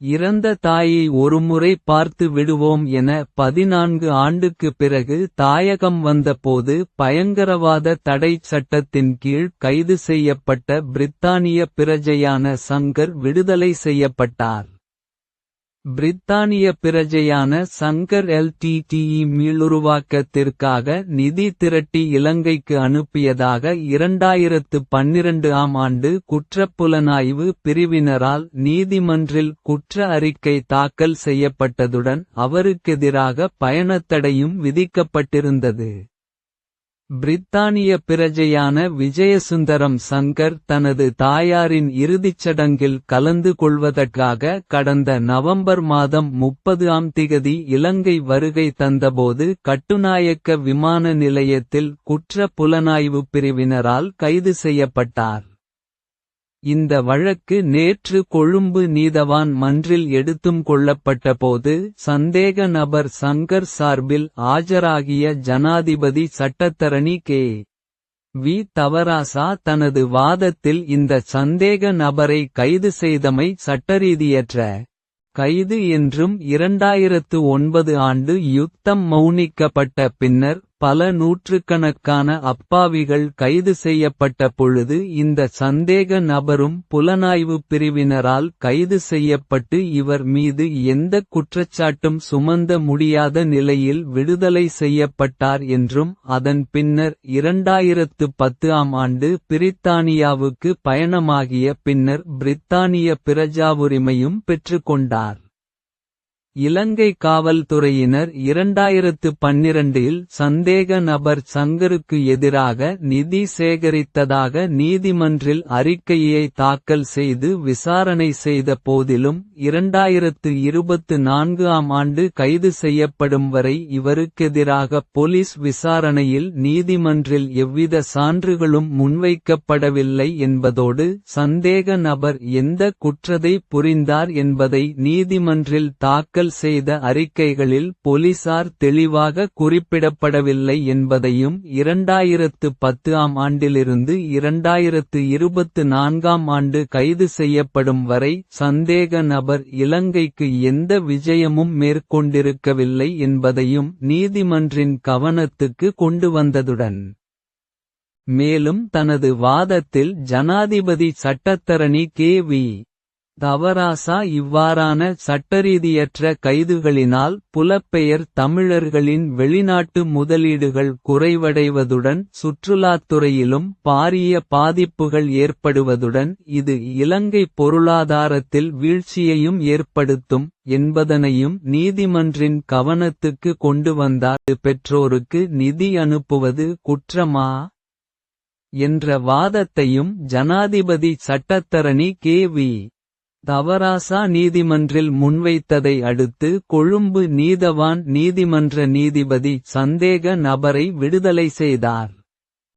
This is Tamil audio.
இறந்த தாயை ஒருமுறை பார்த்து விடுவோம் என பதினான்கு ஆண்டுக்கு பிறகு தாயகம் வந்தபோது பயங்கரவாத தடைச் சட்டத்தின் கீழ் கைது செய்யப்பட்ட பிரித்தானிய பிரஜையான சங்கர் விடுதலை செய்யப்பட்டார். பிரித்தானிய பிரஜையான சங்கர் எல்டிடிஇ மீளுருவாக்கத்திற்காக நிதி திரட்டி இலங்கைக்கு அனுப்பியதாக இரண்டாயிரத்து பன்னிரண்டு ஆம் ஆண்டு குற்றப்புலனாய்வு பிரிவினரால் நீதிமன்றில் குற்ற அறிக்கை தாக்கல் செய்யப்பட்டதுடன் அவருக்கெதிராக பயணத்தடையும் விதிக்கப்பட்டிருந்தது. பிரித்தானிய பிரஜையான விஜயசுந்தரம் சங்கர் தனது தாயாரின் இறுதிச் சடங்கில் கலந்து கொள்வதற்காக கடந்த நவம்பர் மாதம் முப்பது ஆம் திகதி இலங்கை வருகை தந்தபோது கட்டுநாயக்க விமான நிலையத்தில் குற்ற புலனாய்வு பிரிவினரால் கைது செய்யப்பட்டார். இந்த வழக்கு நேற்று கொழும்பு நீதவான் மன்றில் எடுத்தும் கொள்ளப்பட்டபோது சந்தேக நபர் சங்கர் சார்பில் ஆஜராகிய ஜனாதிபதி சட்டத்தரணி கே. வி தவராசா தனது வாதத்தில் இந்த சந்தேக நபரை கைது செய்தமை சட்டரீதியற்ற கைது என்றும் இரண்டாயிரத்து ஒன்பது ஆண்டு யுத்தம் மௌனிக்கப்பட்ட பின்னர் பல நூற்றுக்கணக்கான அப்பாவிகள் கைது செய்யப்பட்ட பொழுது இந்த சந்தேக நபரும் புலனாய்வு பிரிவினரால் கைது செய்யப்பட்டு இவர் மீது எந்த குற்றச்சாட்டும் சுமந்த முடியாத நிலையில் விடுதலை செய்யப்பட்டார் என்றும் அதன் பின்னர் இரண்டாயிரத்து பத்து ஆம் ஆண்டு பிரித்தானியாவுக்கு பயணமாகிய பின்னர் பிரித்தானிய பிரஜாவுரிமையும் பெற்றுக்கொண்டார். இலங்கை காவல்துறையினர் இரண்டாயிரத்து பன்னிரண்டில் சந்தேக நபர் சங்கருக்கு எதிராக நிதி சேகரித்ததாக நீதிமன்றில் அறிக்கையை தாக்கல் செய்து விசாரணை செய்த போதிலும் இரண்டாயிரத்து இருபத்து நான்கு ஆம் ஆண்டு கைது செய்யப்படும் வரை இவருக்கெதிராக பொலிஸ் விசாரணையில் நீதிமன்றில் எவ்வித சான்றுகளும் முன்வைக்கப்படவில்லை என்பதோடு சந்தேக நபர் எந்த குற்றதை புரிந்தார் என்பதை நீதிமன்றில் தாக்கல் தாக்கல் செய்த அறிக்கைகளில் போலீசார் தெளிவாக குறிப்பிடப்படவில்லை என்பதையும் இரண்டாயிரத்து பத்து ஆம் ஆண்டிலிருந்து இரண்டாயிரத்து இருபத்து நான்காம் ஆண்டு கைது செய்யப்படும் வரை சந்தேக நபர் இலங்கைக்கு எந்த விஜயமும் மேற்கொண்டிருக்கவில்லை என்பதையும் நீதிமன்றின் கவனத்துக்கு கொண்டு வந்ததுடன் மேலும் தனது வாதத்தில் ஜனாதிபதி சட்டத்தரணி கே வி. தவராசா இவ்வாறான சட்டரீதியற்ற கைதுகளினால் புலப்பெயர் தமிழர்களின் வெளிநாட்டு முதலீடுகள் குறைவடைவதுடன் சுற்றுலாத்துறையிலும் பாரிய பாதிப்புகள் ஏற்படுவதுடன் இது இலங்கை பொருளாதாரத்தில் வீழ்ச்சியையும் ஏற்படுத்தும் என்பதனையும் நீதிமன்றின் கவனத்துக்கு கொண்டு வந்தார். பெற்றோருக்கு நிதி அனுப்புவது குற்றமா? என்ற வாதத்தையும் ஜனாதிபதி சட்டத்தரணி கே வி. தவராசா நீதிமன்றில் முன்வைத்ததை அடுத்து கொழும்பு நீதவான் நீதிமன்ற நீதிபதி சந்தேக நபரை விடுதலை செய்தார்.